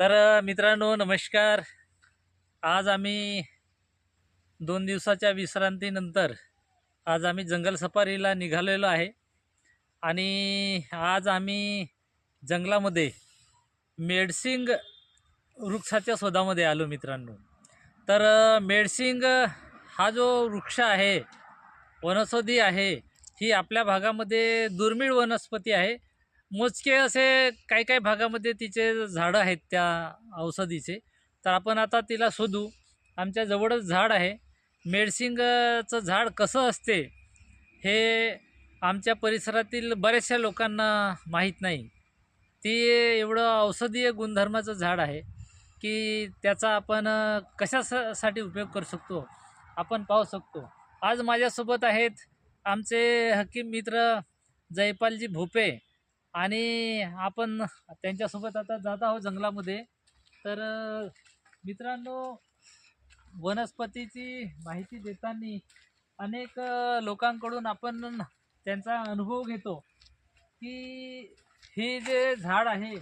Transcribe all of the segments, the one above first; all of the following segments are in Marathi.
तर मित्रांनो नमस्कार. आज आम्ही दोन दिवसाच्या विश्रांतीनंतर आज आम्ही जंगल सफारीला निघालेलो आहे. आणि आज आम्ही जंगलामध्ये मेडसिंग वृक्षाच्या शोधामध्ये आलो मित्रांनो. तर मेडसिंग हा जो वृक्ष आहे वनौषधी आहे ही आपल्या भागामध्ये दुर्मिळ वनस्पती आहे. मोजके असे काही काही भागामध्ये तिचे झाडं आहेत त्या औषधीचे. तर आपण आता तिला शोधू. आमच्या जवळच झाड आहे. मेडसिंगचं झाड कसं असते हे आमच्या परिसरातील बऱ्याचशा लोकांना माहीत नाही. ती एवढं औषधीय गुणधर्माचं झाड आहे की त्याचा आपण कशासाठी उपयोग करू शकतो? आपण पाहू शकतो. आज माझ्यासोबत आहेत आमचे हकीम मित्र जयपालजी भोपे. आणि आपण त्यांच्यासोबत आता जात आहोत जंगलामध्ये. तर मित्रांनो वनस्पतीची माहिती देताना अनेक लोकांकडून आपण त्यांचा अनुभव घेतो की हे जे झाड आहे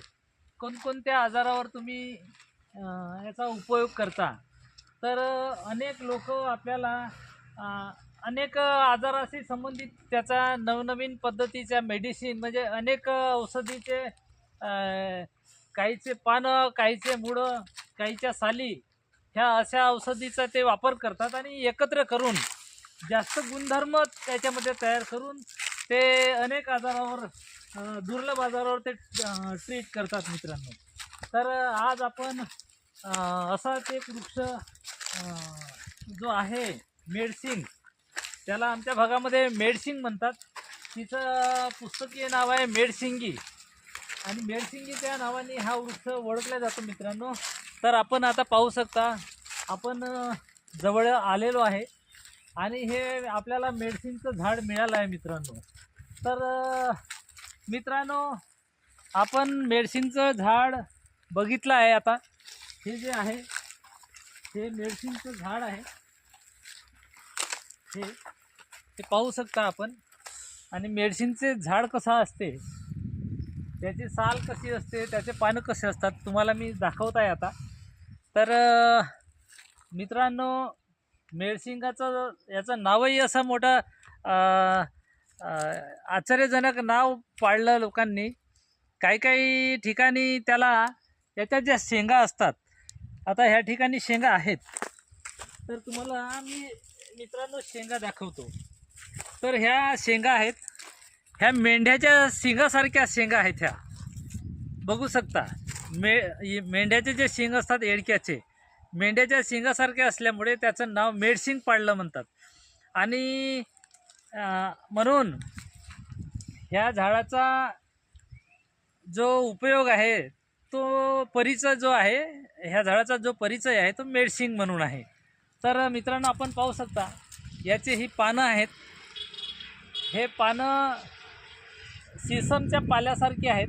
कोणकोणत्या आजारावर तुम्ही याचा उपयोग करता? तर अनेक लोक आपल्याला अनेक आजाराशी संबंधित त्याचा नवनवीन पद्धतीच्या मेडिसिन म्हणजे अनेक औषधीचे काहीचे पानं काहीचे मुळं काहीच्या साली ह्या अशा औषधीचा ते वापर करतात आणि एकत्र करून जास्त गुणधर्म त्याच्यामध्ये तयार करून ते अनेक आजारावर दुर्लभ आजारावर ते ट्रीट करतात मित्रांनो. तर आज आपण असाच एक वृक्ष जो आहे मेडसिंग त्याला आमच्या भागामध्ये मेडसिंग म्हणतात. तिचं पुस्तकीय नाव आहे मेडसिंगी. आणि मेडसिंगी त्या नावाने हा वृक्ष ओळखला जातो मित्रांनो. तर आपण आता पाहू शकता आपण जवळ आलेलो आहे. आणि हे आपल्याला मेडसिनचं झाड मिळालं आहे मित्रांनो. तर मित्रांनो आपण मेडसिनचं झाड बघितलं आहे आता. हे जे आहे हे मेडसिनचं झाड आहे. हे ते पाहू शकता आपण. आणि मेडिसिनचे झाड कसं असते त्याची साल कशी असते त्याचे पानं कसे असतात तुम्हाला मी दाखवत आहे आता. तर मित्रांनो मेडसिंगाचं याचं नावही असं मोठं आश्चर्यजनक नाव पाळलं लोकांनी. काही काही ठिकाणी त्याला याच्या ज्या शेंगा असतात आता ह्या ठिकाणी शेंगा आहेत. तर तुम्हाला मी मित्रांनो शेंगा दाखवतो. तर ह्या शेंगा आहेत. ह्या मेंढ्याच्या शिंगासारख्या शेंगा आहेत ह्या. बघू शकता. मे मेंढ्याचे जे शिंग असतात एडक्याचे मेंढ्याच्या शिंगासारखे असल्यामुळे त्याचं नाव मेडशिंग पाडलं म्हणतात. आणि म्हणून ह्या झाडाचा जो उपयोग आहे तो परिचय जो आहे ह्या झाडाचा जो परिचय आहे तो मेडशिंग म्हणून आहे. तर मित्रांनो आपण पाहू शकता याचे ही पानं आहेत. हे पानं सिसमच्या पाल्यासारखी आहेत.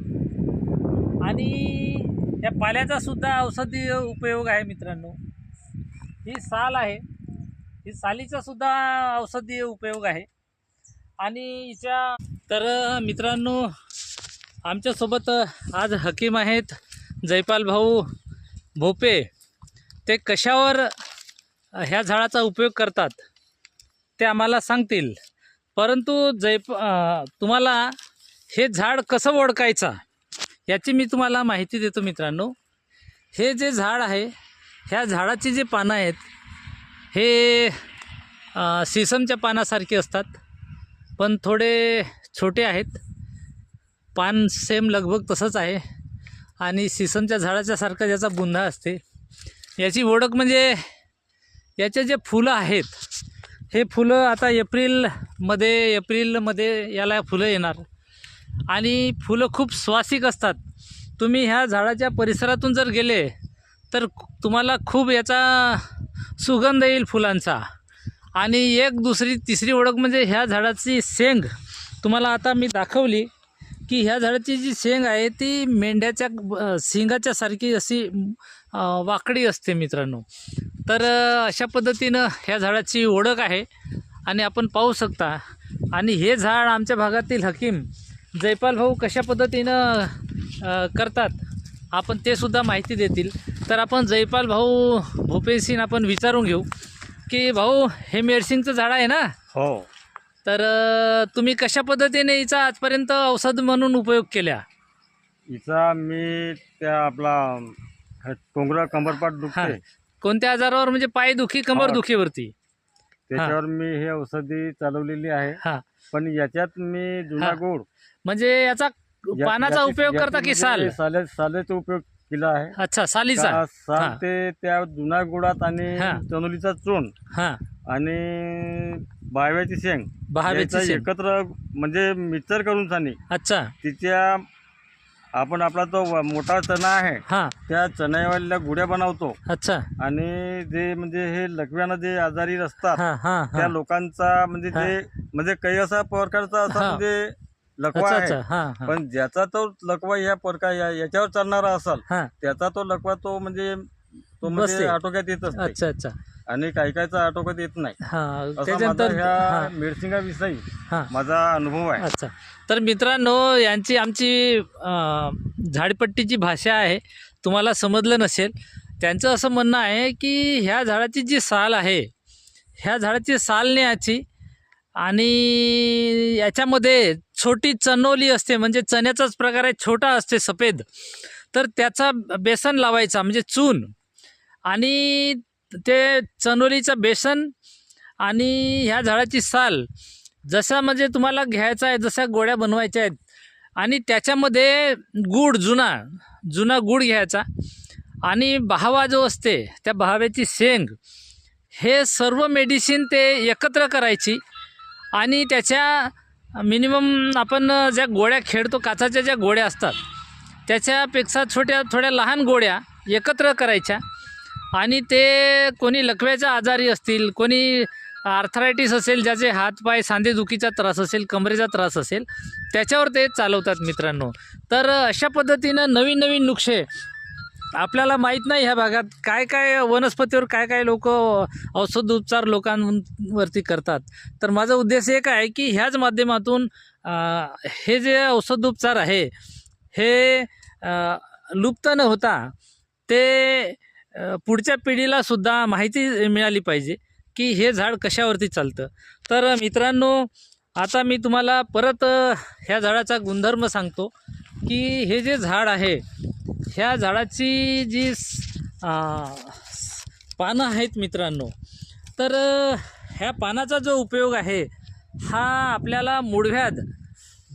आणि या पाल्याचा सुद्धा औषधी उपयोग आहे मित्रांनो. ही साल आहे. ही सालीचा सुद्धा औषधी उपयोग आहे. आणि हिच्या तर मित्रांनो आमच्यासोबत आज हकीम आहेत जयपाल भाऊ भोपे. ते कशावर ह्या झाडाचा उपयोग करतात ते आम्हाला सांगतील. परंतु जयप तुम्हाला हे झाड कसं ओळखायचं याची मी तुम्हाला माहिती देतो मित्रांनो. हे जे झाड आहे ह्या झाडाची जे पानं आहेत हे सिसमच्या पानासारखे असतात. पण थोडे छोटे आहेत. पान सेम लगभग तसंच आहे. आणि सिसमच्या झाडाच्या सारखं ज्याचा बुंधा असते. याची ओळख म्हणजे याचे जे फुलं आहेत हे फुलं आता एप्रिलमध्ये एप्रिलमध्ये याला फुलं येणार. आणि फुलं खूप स्वासिक असतात. तुम्ही ह्या झाडाच्या परिसरातून जर गेले तर तुम्हाला खूप याचा सुगंध येईल फुलांचा. आणि एक दुसरी तिसरी ओळख म्हणजे ह्या झाडाची शेंग. तुम्हाला आता मी दाखवली. की ह्या झाडाची जी शेंग आहे ती मेंढ्याच्या अ, शिंगाच्या सारखी अशी वाकडी असते मित्रांनो. तर अशा पद्धतीनं ह्या झाडाची ओळख आहे आणि आपण पाहू शकता. आणि हे झाड आमच्या भागातील हकीम जयपाल भाऊ कशा पद्धतीनं करतात आपण ते सुद्धा माहिती देतील. तर आपण जयपाल भाऊ भोपेसिंग आपण विचारून घेऊ की भाऊ हे मेरसिंगचं झाड आहे ना? हो. तर तुम्ही कशा पद्धतीने हिचा आजपर्यंत औषध म्हणून उपयोग केल्या? हिचा मी त्या आपला टोंगरा कंबरपाट हा दुखते. कोणत्या आजारावर? म्हणजे पायदुखी कंबरदुखीवरती त्याच्यावर मी हे औषधी चालवलेली आहे. हा. पण याच्यात मी जुना हा. गोड. म्हणजे याचा या- पानाचा याची- उपयोग करता की साल? म्हणजे साले सालेचा उपयोग केला आहे. अच्छा सालीचा. का साल हा. ते त्या जुना गोडात आणि हा. चनोलीचा चोन हा. आणि बाव्याची शेंग बहावेची याचा शेंग. एकत्र म्हणजे मिक्सर करून सानी अच्छा. तिच्या आपण आपला तो व- मोठा चणा आहे. हा. त्या चण्यावाल्या गुड्या बनवतो. अच्छा. आणि जे म्हणजे हे लकव्यानं जे आजारी असतात हा हा त्या हा लोकांचा म्हणजे जे म्हणजे काही असा प्रकारचा असा हा. म्हणजे लकवा अच्छा आहे. हा हा. पण ज्याचा तो लकवा ह्या प्रकार या- याच्यावर चालणारा असाल हा. त्याचा तो लकवा तो म्हणजे तो बसते. म्हणजे आटोक्यात येत असते अच्छा अच्छा. आणि काही काहीचा आटोक्यात येत नाही. हा असा माझा त्याच्यानंतर ह्या हा. मेडसिंगाविषयी हा. माझा अनुभव आहे. अच्छा. तर मित्रांनो यांची आमची अं, झाडपट्टीची भाषा आहे. तुम्हाला समजलं नसेल. त्यांचं असं म्हणणं आहे की ह्या झाडाची जी साल आहे ह्या झाडाची साल न्यायची आणि याच्यामध्ये छोटी चनोली असते म्हणजे चण्याचाच प्रकार आहे छोटा असते सफेद. तर त्याचा बेसन लावायचा म्हणजे चून. आणि ते चनोलीचं बेसन आणि ह्या झाडाची साल जसा म्हणजे तुम्हाला घ्यायचा आहे जशा गोळ्या बनवायच्या आहेत. आणि त्याच्यामध्ये गूळ जुना जुना गूळ घ्यायचा. आणि बहावा जो असते त्या बहाव्याची शेंग हे सर्व मेडिसिन ते एकत्र करायची. आणि त्याच्या मिनिमम आपण ज्या गोळ्या खेळतो काचाच्या ज्या गोळ्या असतात त्याच्यापेक्षा छोट्या थोड्या लहान गोळ्या एकत्र करायच्या. आणि ते कोणी लकव्याच्या आजारी असतील कोणी आर्थरायटिस असेल ज्याचे हातपाय सांधेदुखीचा त्रास असेल कमरेचा त्रास असेल त्याच्यावर ते चालवतात मित्रांनो. तर अशा पद्धतीनं नवीन नवीन नुकसे आपल्याला माहीत नाही ह्या भागात काय काय वनस्पतीवर काय काय लोक औषधोपचार लोकांवरती करतात. तर माझा उद्देश एक आहे की ह्याच माध्यमातून हे जे औषधोपचार आहे हे लुप्त न होता ते पुढच्या पिढीला सुद्धा माहिती मिळाली पाहिजे की हे झाड कशावरती चालतं. तर मित्रांनो आता मी तुम्हाला परत ह्या झाडाचा गुणधर्म सांगतो. की हे जे झाड आहे ह्या झाडाची जी पानं आहेत मित्रांनो तर ह्या पानाचा जो उपयोग आहे हा आपल्याला मुळव्याध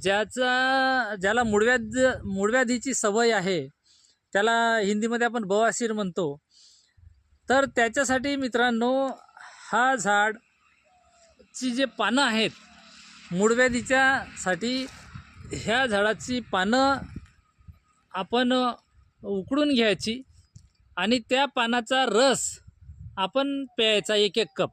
ज्याचा ज्याला मुळव्याध मुळव्याधीची सवय आहे त्याला हिंदीमध्ये आपण बवासीर म्हणतो. तर त्याच्यासाठी मित्रांनो हा झाड ची जे पानं आहेत मुळव्याधीच्यासाठी ह्या झाडाची पानं आपण उकडून घ्यायची आणि त्या पानाचा रस आपण प्यायचा एक एक कप.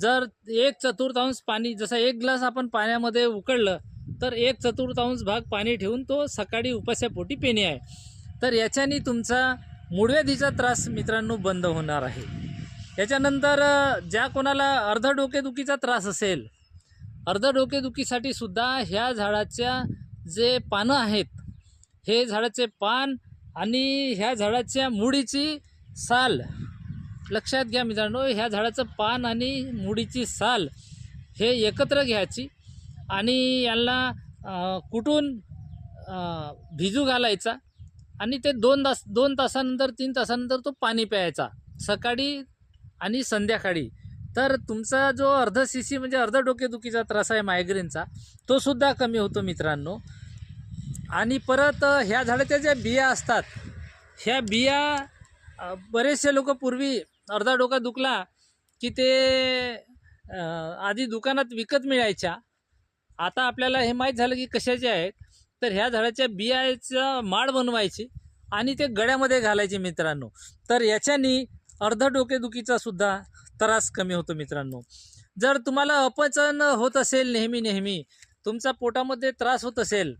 जर एक चतुर्थांश पाणी जसं एक ग्लास आपण पाण्यामध्ये उकळलं तर एक चतुर्थांश भाग पाणी ठेवून तो सकाळी उपास्यापोटी पिणे आहे. तर याच्याने तुमचा मुळव्याधीचा त्रास मित्रांनो बंद होणार आहे. याच्यानंतर ज्या कोणाला अर्ध डोकेदुखीचा त्रास असेल अर्ध डोकेदुखीसाठी सुद्धा ह्या झाडाच्या जे पानं आहेत हे झाडाचे पान आणि ह्या झाडाच्या मुळीची साल. लक्षात घ्या मित्रांनो ह्या झाडाचं पान आणि मुळीची साल हे एकत्र घ्यायची आणि यांना कुठून कुटून भिजू घालायचा आणि ते दोन तास दोन तासानंतर तीन तासानंतर तो पाणी प्यायचा सकाळी आणि संध्याकाळी. तर तुमचा जो अर्ध सी म्हणजे अर्ध डोकेदुखीचा त्रास आहे मायग्रेनचा तो सुद्धा कमी होतो मित्रांनो. आणि परत ह्या झाडाच्या ज्या बिया असतात ह्या बिया बरेचसे लोक पूर्वी अर्धा डोका दुखला की ते आधी दुकानात विकत मिळायच्या. आता आपल्याला हे माहीत झालं की कशाचे आहेत. तर ह्या झाडाच्या बियाचा माळ बनवायची आणि ते गळ्यामध्ये घालायचे मित्रांनो. तर याच्यानी अर्ध डोकेदुखीचा सुद्धा त्रास कमी होतो मित्रांनो. जर तुम्हाला अपचन होत असेल नेहमी नेहमी तुमचा पोटामध्ये त्रास होत असेल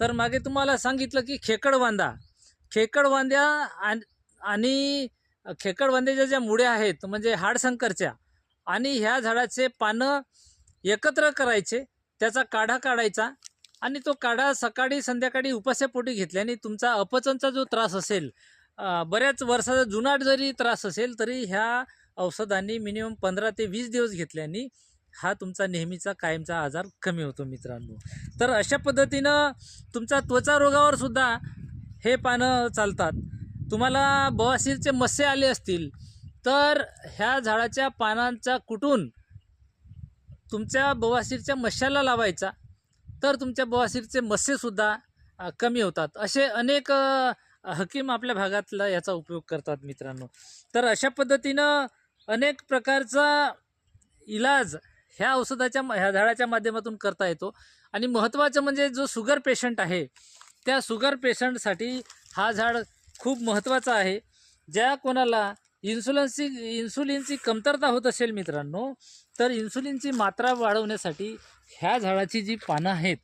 तर मागे तुम्हाला सांगितलं की खेकड वांदा. खेकड वांद्या आणि खेकड वांद्याच्या ज्या मुळ्या आहेत म्हणजे हाडशंकरच्या आणि ह्या झाडाचे पानं एकत्र करायचे त्याचा काढा काढायचा आणि तो काढा सकाळी संध्याकाळी उपास्यापोटी घेतल्याने तुमचा अपचनचा जो त्रास असेल बऱ्याच वर्षाचा जुनाट जरी त्रास असेल तरी ह्या औषधांनी मिनिमम पंधरा ते वीस दिवस घेतल्याने हा तुमचा नेहमीचा कायमचा आजार कमी होतो मित्रांनो. तर अशा पद्धतीनं तुमचा त्वचा रोगावर सुद्धा हे पानं चालतात. तुम्हाला बवासीरचे मस्से आले असतील तर ह्या झाडाच्या पानांचा कुटून तुमच्या बवासीरच्या मश्याला लावायचा. तर तुमच्या बवासीरचे मस्सेसुद्धा कमी होतात. असे अनेक हकीम आपल्या भागातला याचा उपयोग करतात मित्रांनो. तर अशा पद्धतीनं अनेक प्रकारचा इलाज ह्या औषधाच्या ह्या झाडाच्या माध्यमातून करता येतो. आणि महत्त्वाचं म्हणजे जो शुगर पेशंट आहे त्या शुगर पेशंटसाठी हा झाड खूप महत्त्वाचा आहे. ज्या कोणाला इन्सुलिनची इन्सुलिनची कमतरता होत असेल मित्रांनो तर इन्सुलिनची मात्रा वाढवण्यासाठी ह्या झाडाची जी पानं आहेत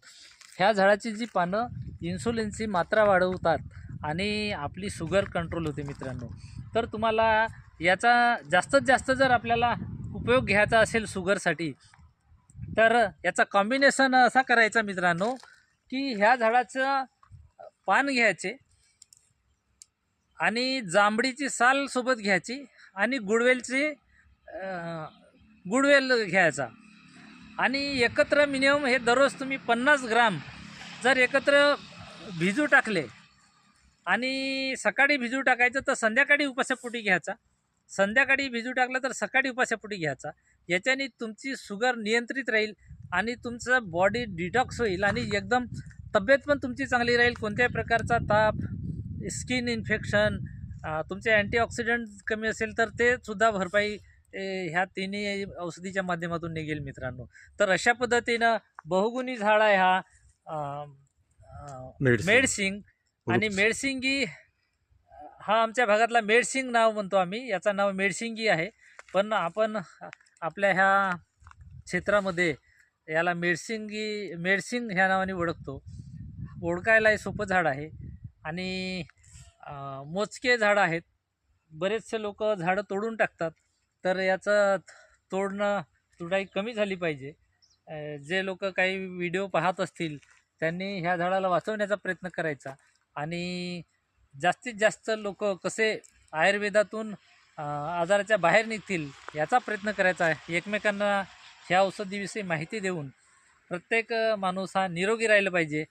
ह्या झाडाची जी पानं इन्सुलिनची मात्रा वाढवतात आणि आपली शुगर कंट्रोल होते मित्रांनो. तर तुम्हाला याचा जास्तीत जास्त जर आपल्याला उपयोग घ्यायचा असेल शुगरसाठी तर याचा कॉम्बिनेशन असा करायचा मित्रांनो की ह्या झाडाचं पान घ्यायचे आणि जांभळीची साल सोबत घ्यायची आणि गुडवेलची गुडवेल घ्यायचा. आणि एकत्र मिनिमम हे दररोज तुम्ही पन्नास ग्राम जर एकत्र भिजू टाकले आणि सकाळी भिजू टाकायचं तर संध्याकाळी उपासापोटी घ्यायचा. संध्याकाळी भिजू टाकलं तर सकाळी उपासापोटी घ्यायचा याच्याने तुमची शुगर नियंत्रित राहील आणि तुमचं बॉडी डिटॉक्स होईल आणि एकदम तब्येत पण तुमची चांगली राहील कोणत्याही प्रकारचा ताप स्किन इन्फेक्शन तुमचे अँटीऑक्सिडंट कमी असेल तर ते सुद्धा भरपाई ह्या तिन्ही औषधीच्या माध्यमातून निघेल मित्रांनो तर अशा पद्धतीनं बहुगुणी झाड आहे हा मेडसिंग. आणि. मेडसिंगी हा हा आमच्या भागातला मेडसिंग नाव म्हणतो आम्ही. याचं नाव मेडसिंगी आहे. पण आपण आपल्या ह्या क्षेत्रामध्ये याला मेडसिंगी मेडसिंग ह्या नावाने ओळखतो. ओळखायलाही सोपं झाड आहे. आणि मोजके झाडं आहेत. बरेचसे लोक झाडं तोडून टाकतात. तर याचं तोडणं तुडाई कमी झाली पाहिजे. जे लोक काही व्हिडिओ पाहत असतील त्यांनी ह्या झाडाला वाचवण्याचा प्रयत्न करायचा. आणि जास्तीत जास्त लोक कसे आयुर्वेदातून आजाराच्या बाहेर निघतील याचा प्रयत्न करायचा आहे. एकमेकांना ह्या औषधीविषयी माहिती देऊन प्रत्येक माणूस हा निरोगी राहिला पाहिजे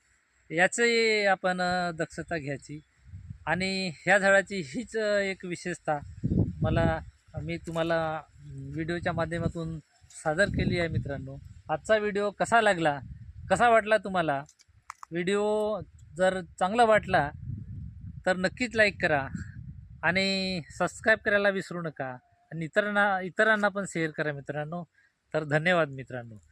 याचंही आपण दक्षता घ्यायची. आणि ह्या झाडाची हीच एक विशेषता मला मी तुम्हाला व्हिडिओच्या माध्यमातून सादर केली आहे मित्रांनो. आजचा व्हिडिओ कसा लागला कसा वाटला तुम्हाला? व्हिडिओ जर चांगला वाटला तर नक्कीच लाईक करा. आणि सबस्क्राईब करायला विसरू नका. आणि इतरांना इतरांना पण शेअर करा मित्रांनो. तर धन्यवाद मित्रांनो.